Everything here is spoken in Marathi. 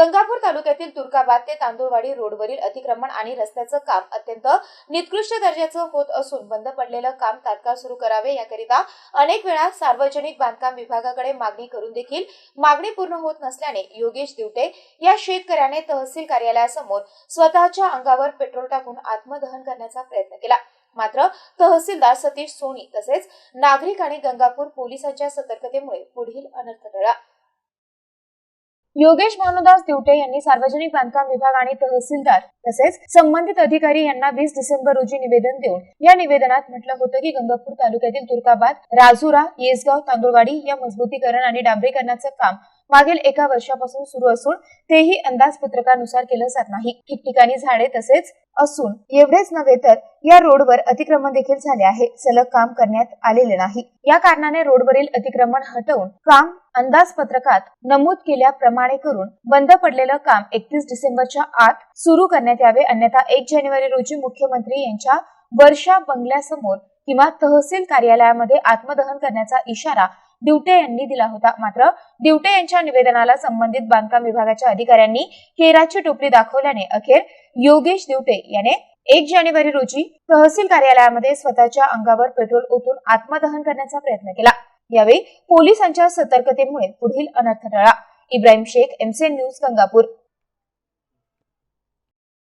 गंगापूर तालुक्यातील तुर्काबाद ते तांदूळवाडी रोडवरील अतिक्रमण आणि रस्त्याचं काम अत्यंत निकृष्ट दर्जाचं होत असून बंद पडलेलं काम तात्काळ सुरू करावे याकरिता अनेक वेळा सार्वजनिक बांधकाम विभागाकडे मागणी करून देखील मागणी पूर्ण होत नसल्याने योगेश दिवटे या शेतकऱ्याने तहसील कार्यालयासमोर स्वतःच्या अंगावर पेट्रोल टाकून आत्मदहन करण्याचा प्रयत्न केला. मात्र तहसीलदार सतीश सोनी तसेच नागरिक आणि गंगापूर पोलिसांच्या सतर्कतेमुळे पुढील अनर्थ टळला. योगेश भानुदास दिवटे यांनी सार्वजनिक बांधकाम विभाग आणि तहसीलदार तसेच संबंधित अधिकारी यांना वीस डिसेंबर रोजी निवेदन देऊन या निवेदनात म्हटलं होतं की गंगापूर तालुक्यातील तुर्काबाद राजुरा येसगाव तांदूळवाडी या मजबूतीकरण आणि डांबरीकरणाचं काम मागील एका वर्षापासून सुरू असून तेही अंदाजपत्रकानुसार केलं जात नाही. ठिकठिकाणी झाडे तसेच असून एवढेच नव्हे तर या रोडवर अतिक्रमण देखील झाले आहे. सलग काम करण्यात आलेले नाही. या कारणाने रोडवरील अतिक्रमण हटवून काम अंदाजपत्रकात नमूद केल्याप्रमाणे करून बंद पडलेलं काम एकतीस डिसेंबरच्या आत सुरू करण्यात यावे. अन्यथा एक जानेवारी रोजी मुख्यमंत्री यांच्या वर्षा बंगल्यासमोर किंवा तहसील कार्यालयामध्ये आत्मदहन करण्याचा इशारा दिवटे यांनी दिला होता. मात्र दिवटे यांच्या निवेदनाला संबंधित बांधकाम विभागाच्या अधिकाऱ्यांनी केराची टोपली दाखवल्याने अखेर योगेश दिवटे याने एक जानेवारी रोजी तहसील कार्यालयामध्ये स्वतःच्या अंगावर पेट्रोल ओतून आत्मदहन करण्याचा प्रयत्न केला. यावेळी पोलिसांच्या सतर्कतेमुळे पुढील अनर्थ टळला इब्राहिम शेख एमसीएन न्यूज गंगापूर.